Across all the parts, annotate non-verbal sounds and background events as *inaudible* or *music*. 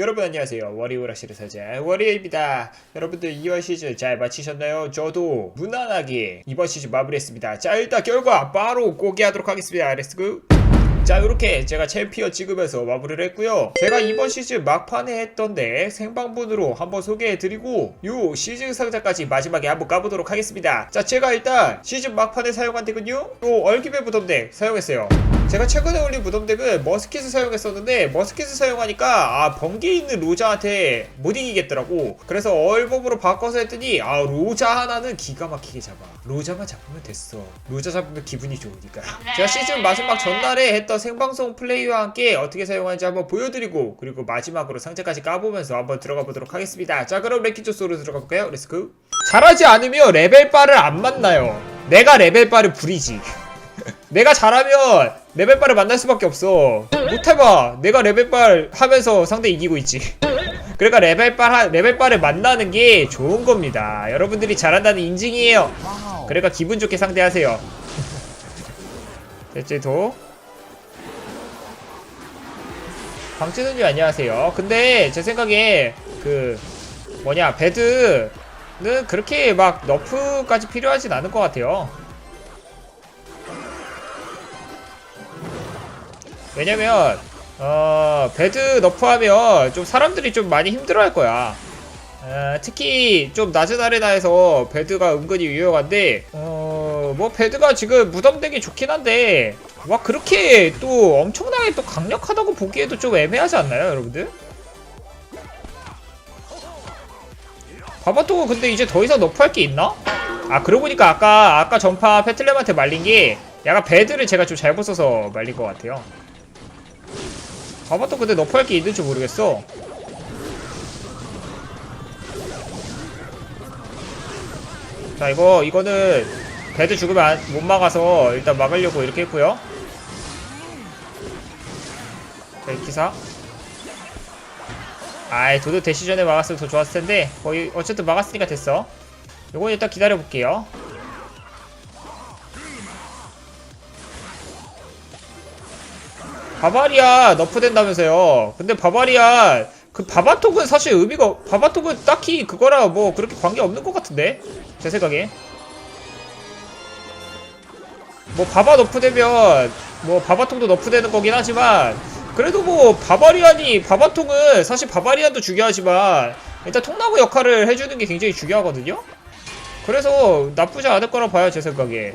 여러분 안녕하세요. 워리오락실의 사자 워리오입니다. 여러분들 2월 시즌 잘 마치셨나요? 저도 무난하게 이번 시즌 마무리했습니다. 자 일단 결과 바로 공개하도록 하겠습니다. 렛츠고 자 이렇게 제가 챔피언 찍으면서 마무리를 했고요. 제가 이번 시즌 막판에 했던데 생방문으로 한번 소개해드리고 요 시즌 상자까지 마지막에 한번 까보도록 하겠습니다. 자 제가 일단 시즌 막판에 사용한 덱은요. 요 얼기배 무덤덱 사용했어요 제가 최근에 올린 무덤덱은 머스킷을 사용했었는데 머스킷을 사용하니까 아 번개 있는 로자한테 못 이기겠더라고. 그래서 얼법으로 바꿔서 했더니 아 로자 하나는 기가 막히게 잡아. 로자만 잡으면 됐어. 로자 잡으면 기분이 좋으니까. 제가 시즌 마지막 전날에 했던 생방송 플레이와 함께 어떻게 사용하는지 한번 보여드리고 그리고 마지막으로 상자까지 까보면서 한번 들어가 보도록 하겠습니다. 자 그럼 랭키조스로 들어가 볼까요? 렛츠고 잘하지 않으면 레벨바를 안 만나요. 내가 레벨바를 부리지. *laughs* 내가 잘하면 레벨바를 만날 수밖에 없어. 못해봐. 내가 레벨바 하면서 상대 이기고 있지. *laughs* 그러니까 레벨바 하- 레벨바를 만나는 게 좋은 겁니다. 여러분들이 잘한다는 인증이에요. 그러니까 기분 좋게 상대하세요. 대체도. 방치는님 안녕하세요. 근데 제 생각에 그 뭐냐 배드는 그렇게 막 너프까지 필요하진 않을 것 같아요 왜냐면 어 배드 너프하면 좀 사람들이 좀 많이 힘들어할 거야. 어, 특히 좀 낮은 아레나에서 배드가 은근히 유용한데 어 뭐 배드가 지금 무덤되기 좋긴 한데 막 그렇게 또 엄청나게 또 강력하다고 보기에도 좀 애매하지 않나요, 여러분들? 바바토가 근데 이제 더 이상 너프할 게 있나? 아 그러고 보니까 아까 아까 전파 페틀렘한테 말린 게 약간 배드를 제가 좀 잘못 써서 말린 것 같아요. 바바토 근데 너프할 게 있는지 모르겠어. 자 이거 이거는 배드 죽으면 안- 못 막아서 일단 막으려고 이렇게 했고요. 자, 이 기사. 아이 도도 대시 전에 막았으면 더 좋았을 텐데 거의 어쨌든 막았으니까 됐어. 요건 일단 기다려 볼게요. 바바리아 너프된다면서요. 근데 바바리아 그 바바톡은 사실 의미가 없- 바바톡은 딱히 그거라 뭐 그렇게 관계 없는 것 같은데 제 생각에 뭐 바바 너프되면 뭐 바바통도 너프되는 거긴 하지만 그래도 뭐 바바리안이 바바통은 사실 바바리안도 중요하지만 일단 통나무 역할을 해주는 게 굉장히 중요하거든요. 그래서 나쁘지 않을 거라 봐요 제 생각에.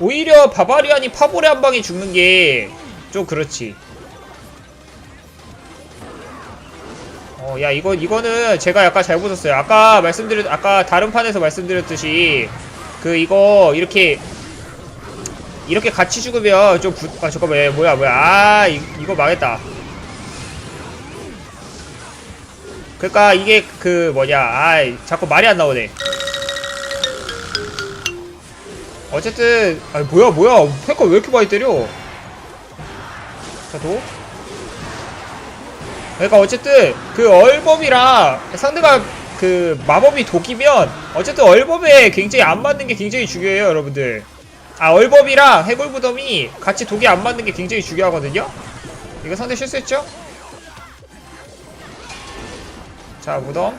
오히려 바바리안이 파볼에 한 방에 죽는 게 좀 그렇지. 어, 야, 이거, 이거는 제가 약간 잘못 썼어요. 아까 말씀드렸, 아까 다른 판에서 말씀드렸듯이, 그, 이거, 이렇게, 이렇게 같이 죽으면 좀 부, 아, 잠깐만, 얘 뭐야, 뭐야. 아, 이, 이거 망했다. 그니까, 이게, 그, 뭐냐. 아, 자꾸 말이 안 나오네. 어쨌든 아니 뭐야 뭐야. 페커 왜 이렇게 많이 때려? 자도. 그러니까 어쨌든 그 얼법이랑 상대가 그 마법이 독이면 어쨌든 얼법에 굉장히 안 맞는 게 굉장히 중요해요 여러분들. 아 얼법이랑 해골무덤이 같이 독이 안 맞는 게 굉장히 중요하거든요? 이거 상대 실수했죠? 자 무덤.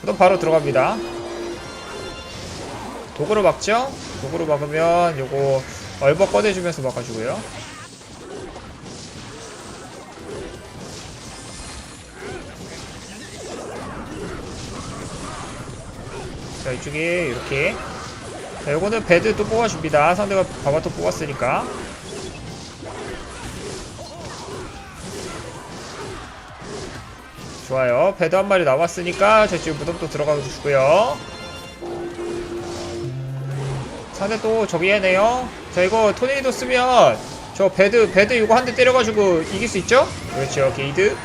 무덤 바로 들어갑니다. 도구로 막죠? 도구로 막으면 요거 얼버 꺼내주면서 막아주고요. 자 이쪽에 이렇게 자 요거는 배드 또 뽑아줍니다. 상대가 바바토 뽑았으니까 좋아요. 배드 한 마리 남았으니까 저 지금 무덤 또 들어가 주고요. 상대 또 저기 해네요. 자 이거 토네이도 쓰면 저 배드 배드 이거 한 대 때려가지고 이길 수 있죠? 그렇죠 게이드.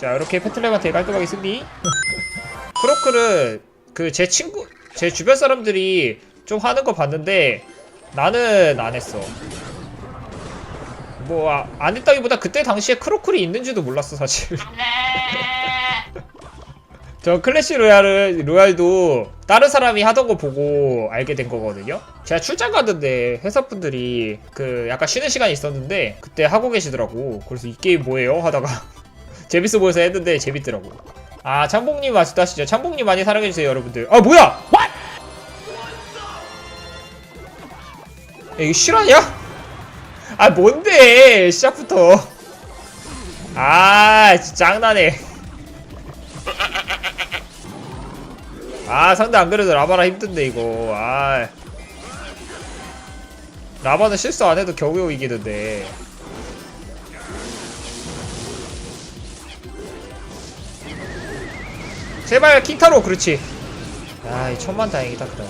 자 이렇게 페틀렘한테 깔끔하게 승리. *laughs* 크로크를 그 제 친구 제 주변 사람들이 좀 하는 거 봤는데 나는 안 했어. 뭐안 했다기보다 그때 당시에 크로클이 있는지도 몰랐어 사실. *laughs* 저 클래시 로얄을 로얄도 다른 사람이 하던 거 보고 알게 된 거거든요. 제가 출장 갔는데 회사분들이 그 약간 쉬는 시간이 있었는데 그때 하고 계시더라고. 그래서 이 게임 뭐예요? 하다가 *laughs* 재밌어 보여서 했는데 재밌더라고. 아 창봉님 아직도 하시죠? 창봉님 많이 사랑해주세요 여러분들. 아 뭐야? 야, 이거 실화냐? 아 뭔데 시작부터. 아 진짜 짱나네. 아 상대 안 그래도 라바라 힘든데 이거. 아. 라바는 실수 안 해도 겨우겨우 이기는데. 제발 킹타로 그렇지. 아이 천만 다행이다 그래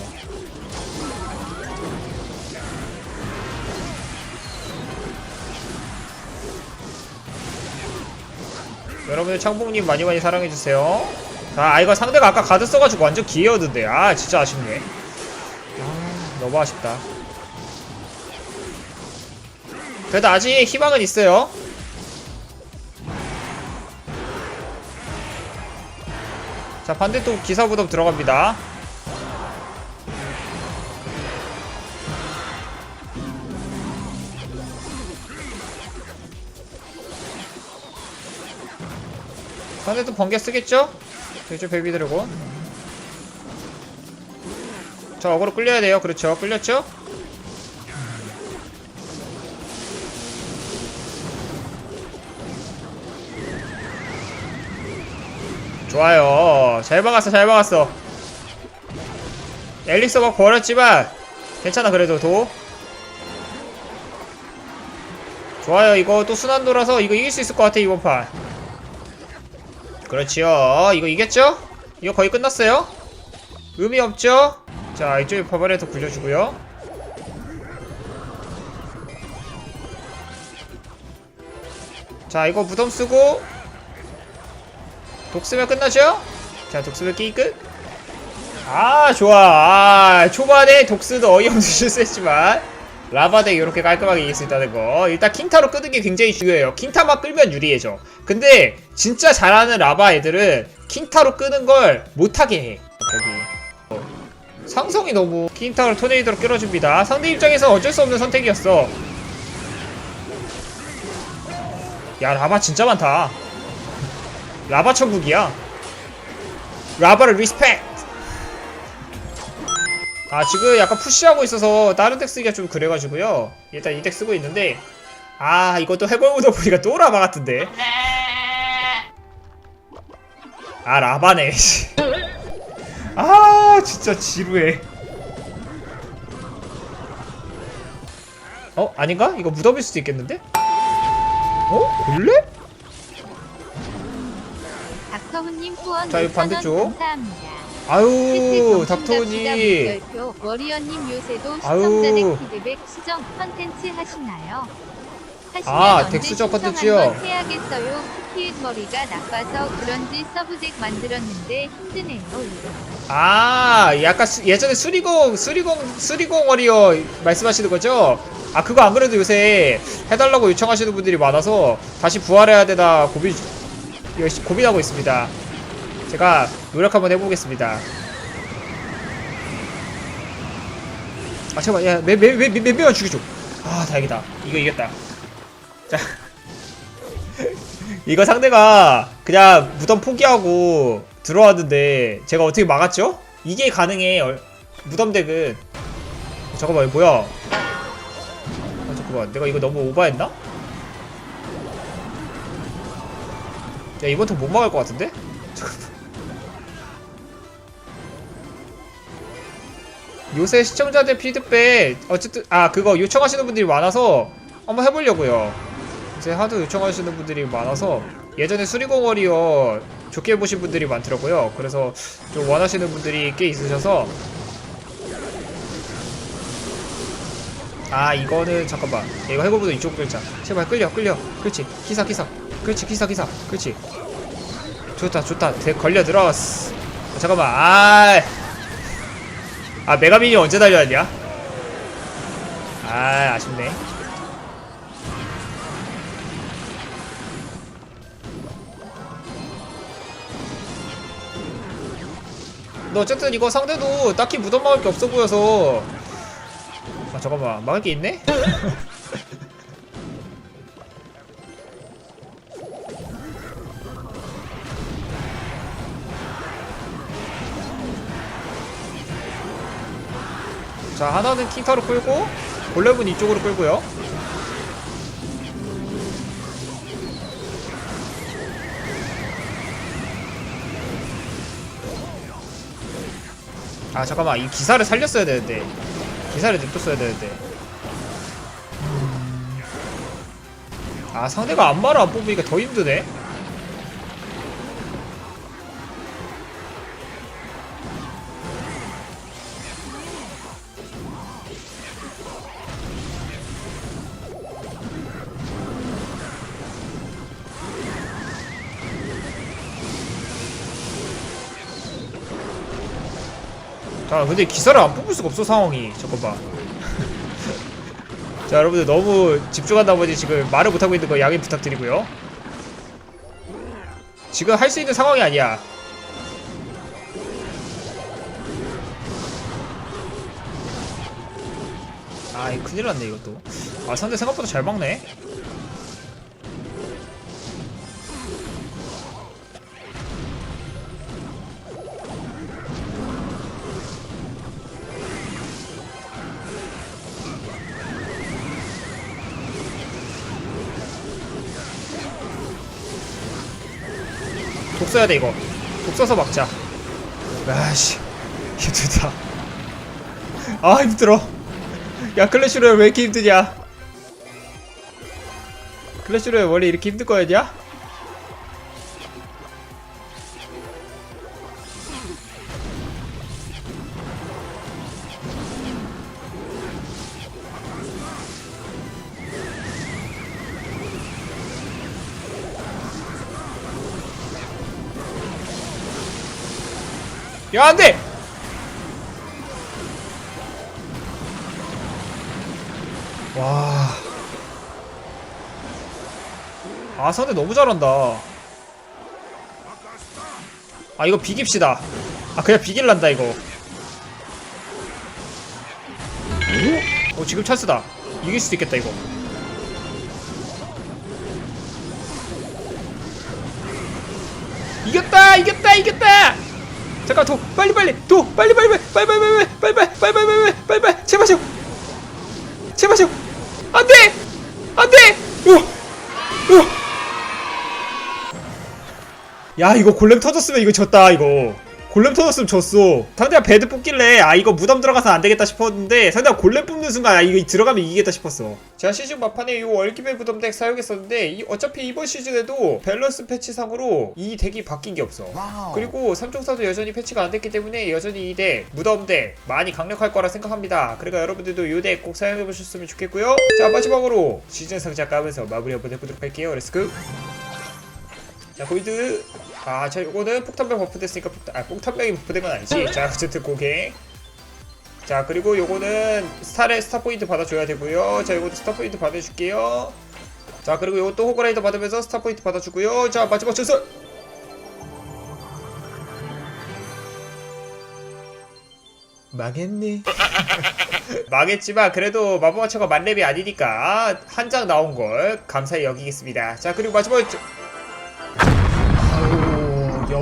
여러분들 창봉님 많이 많이 사랑해주세요 자, 아, 이거 상대가 아까 가드 써가지고 완전 기회였는데. 아, 진짜 아쉽네. 아, 너무 아쉽다. 그래도 아직 희망은 있어요. 자, 반대쪽 기사부담 들어갑니다. 상대도 번개 쓰겠죠? 그죠 베이비 드래곤 저 어그로 끌려야 돼요. 그렇죠. 끌렸죠? 좋아요. 잘 박았어. 잘 박았어. 엘릭서가 버렸지만 괜찮아 그래도. 도. 좋아요. 이거 또 순환 돌아서 이거 이길 수 있을 것 같아 이번 판 그렇지요. 이거 이겼죠? 이거 거의 끝났어요? 의미 없죠? 자, 이쪽에 버벌에도 굴려주고요. 자, 이거 무덤 쓰고 독 쓰면 끝나죠? 자, 독 쓰면 게임 끝. 아, 좋아. 아, 초반에 독스도 어이없는 실수했지만 라바덱 이렇게 깔끔하게 이길 수 있다는 거 일단 킹타로 끄는 게 굉장히 중요해요. 킹타만 끌면 유리해져. 근데 진짜 잘하는 라바 애들은 킹타로 끄는 걸 못하게 해. 여기 어. 상성이 너무 킹타로 토네이도로 끌어줍니다. 상대 입장에서 어쩔 수 없는 선택이었어. 야 라바 진짜 많다. 라바 천국이야. 라바를 리스펙 아 지금 약간 푸시하고 있어서 다른 덱 쓰기가 좀 그래가지고요 일단 이 덱 쓰고 있는데 아 이것도 해골무더 보니까 또 라바 같은데 아 라바네 아 진짜 지루해 어? 아닌가? 이거 무덤일 수도 있겠는데? 어? 후원 자, 이 5,000원 반대쪽. 감사합니다. 아유 닥터니 닥터니 워리어님 요새도 아유. 시청자덱 피드백 수정 컨텐츠 하시나요? 아, 언제 덱 수정 신청 컨텐츠요? 해야겠어요. 쿠키의 머리가 나빠서 그런지 서브덱 만들었는데 힘드네요. 아 약간 수- 예전에 수리공 수리공 수리공 워리어 말씀하시는 거죠? 아 그거 안 그래도 요새 해달라고 요청하시는 분들이 많아서 다시 부활해야 되나 고민 열심히 고민하고 있습니다. 제가 노력 한번 해보겠습니다. 아 잠깐 야몇몇몇 명만 죽여줘. 아 다행이다. 이거 이겼다. 자 *laughs* 이거 상대가 그냥 무덤 포기하고 들어왔는데 제가 어떻게 막았죠? 이게 가능해 얼- 무덤 덱은 어, 잠깐만 이거 뭐야 아 잠깐만 내가 이거 너무 오버했나? 야 이번 턴 못 막을 것 같은데? 요새 시청자들 피드백 어쨌든 아 그거 요청하시는 분들이 많아서 한번 해보려고요. 요새 하도 요청하시는 분들이 많아서 예전에 수리공 워리어 좋게 보신 분들이 많더라고요. 그래서 좀 원하시는 분들이 꽤 있으셔서. 아 이거는 잠깐만. 야, 이거 해골보다 이쪽 끌자. 제발 끌려 끌려. 그렇지. 기사 기사. 그렇지 기사 기사. 그렇지. 좋다 좋다. 대 걸려 들어왔어 어, 잠깐만. 아, 아 메가민이 언제 달려왔냐? 아 아쉽네. 근데 어쨌든 이거 상대도 딱히 무덤 막을 게 없어 보여서. 아 잠깐만. 막을 게 있네? *laughs* 자 하나는 킹타로 끌고 골렘은 이쪽으로 끌고요. 아 잠깐만. 이 기사를 살렸어야 되는데. 기사를 냅뒀어야 되는데. 음. 아 상대가 안마를 안 뽑으니까 더 힘드네 자 근데 기사를 안 뽑을 수가 없어 상황이. 잠깐만. *laughs* 자 여러분들 너무 집중한 나머지 지금 말을 못하고 있는 거 양해 부탁드리고요. 지금 할 수 있는 상황이 아니야. 아 이거 큰일 났네 이것도. 아 상대 생각보다 잘 막네 독 써야 돼 이거. 독 써서 막자. 아씨 힘들다. 아 힘들어. 야 클래시로얄 왜 이렇게 힘드냐? 클래시로얄 원래 이렇게 힘들 거였냐? 야 안돼! 와. 아 상대 너무 잘한다. 아 이거 비깁시다. 아 그냥 비길란다 이거. 어 지금 찬스다. 이길 수도 있겠다 이거. 이겼다 이겼다 이겼다. 잠깐 도 빨리 빨리 도 빨리 빨리 빨리 빨리 빨리 빨리 빨리 빨리 빨리 빨리 빨리 빨리 빨리 제발 좀 제발 좀 안돼 안돼 야 이거 골렘 터졌으면 이거 졌다 이거 골렘 터졌으면 졌어. 상대가 배드 뽑길래 아 이거 무덤 들어가서 안 되겠다 싶었는데 상대가 골렘 뽑는 순간 아 이거 들어가면 이기겠다 싶었어. 제가 시즌 막판에 이 월기벨 무덤 덱 사용했었는데 이- 어차피 이번 시즌에도 밸런스 패치 상으로 이 덱이 바뀐 게 없어. 그리고 삼총사도 여전히 패치가 안 됐기 때문에 여전히 이 덱 무덤 덱 많이 강력할 거라 생각합니다. 그러니까 여러분들도 이 덱 꼭 사용해 보셨으면 좋겠고요. 자 마지막으로 시즌 상자 까면서 마무리 한번 해보도록 할게요. 렛츠고 자 골드 아 자 요거는 폭탄병 버프됐으니까 폭탄 아 폭탄병이 버프된 건 아니지? 자 어쨌든 고개. 자 그리고 요거는 스타레 스타 포인트 받아줘야 되고요. 자 요것도 스타 포인트 받아줄게요. 자 그리고 요것도 호그라이더 받으면서 스타 포인트 받아주고요. 자 마지막 전설! 망했네. *laughs* 망했지만 그래도 마법마차가 만렙이 아니니까 한 장 나온 걸 감사히 여기겠습니다. 자 그리고 마지막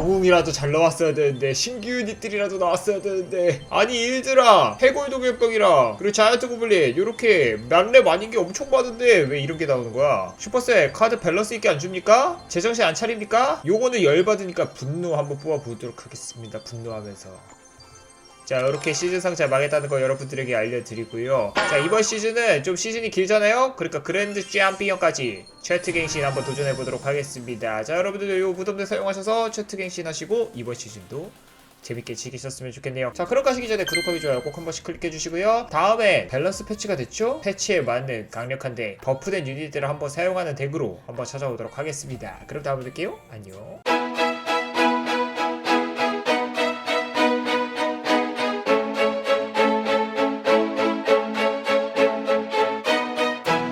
영웅이라도 잘 나왔어야 되는데 신규 유닛들이라도 나왔어야 되는데. 아니 일들아. 해골 동일병이라. 그리고 자이언트 고블린. 요렇게 만렙 아닌 게 엄청 많은데 왜 이런 게 나오는 거야? 슈퍼셀 카드 밸런스 있게 안 줍니까? 제정신 안 차립니까? 요거는 열받으니까 분노 한번 뽑아보도록 하겠습니다. 분노하면서 자 이렇게 시즌 상자 망했다는 거 여러분들에게 알려드리고요. 자 이번 시즌은 좀 시즌이 길잖아요? 그러니까 그랜드 챔피언까지 최트 갱신 한번 도전해보도록 하겠습니다. 자 여러분들도 요 무덤대 사용하셔서 최트 갱신 하시고 이번 시즌도 재밌게 즐기셨으면 좋겠네요. 자 그럼 가시기 전에 구독하기 좋아요 꼭 한 번씩 클릭해 주시고요. 다음에 밸런스 패치가 됐죠? 패치에 맞는 강력한데 버프된 유닛들을 한번 사용하는 덱으로 한번 찾아오도록 하겠습니다. 그럼 다음에 뵐게요. 안녕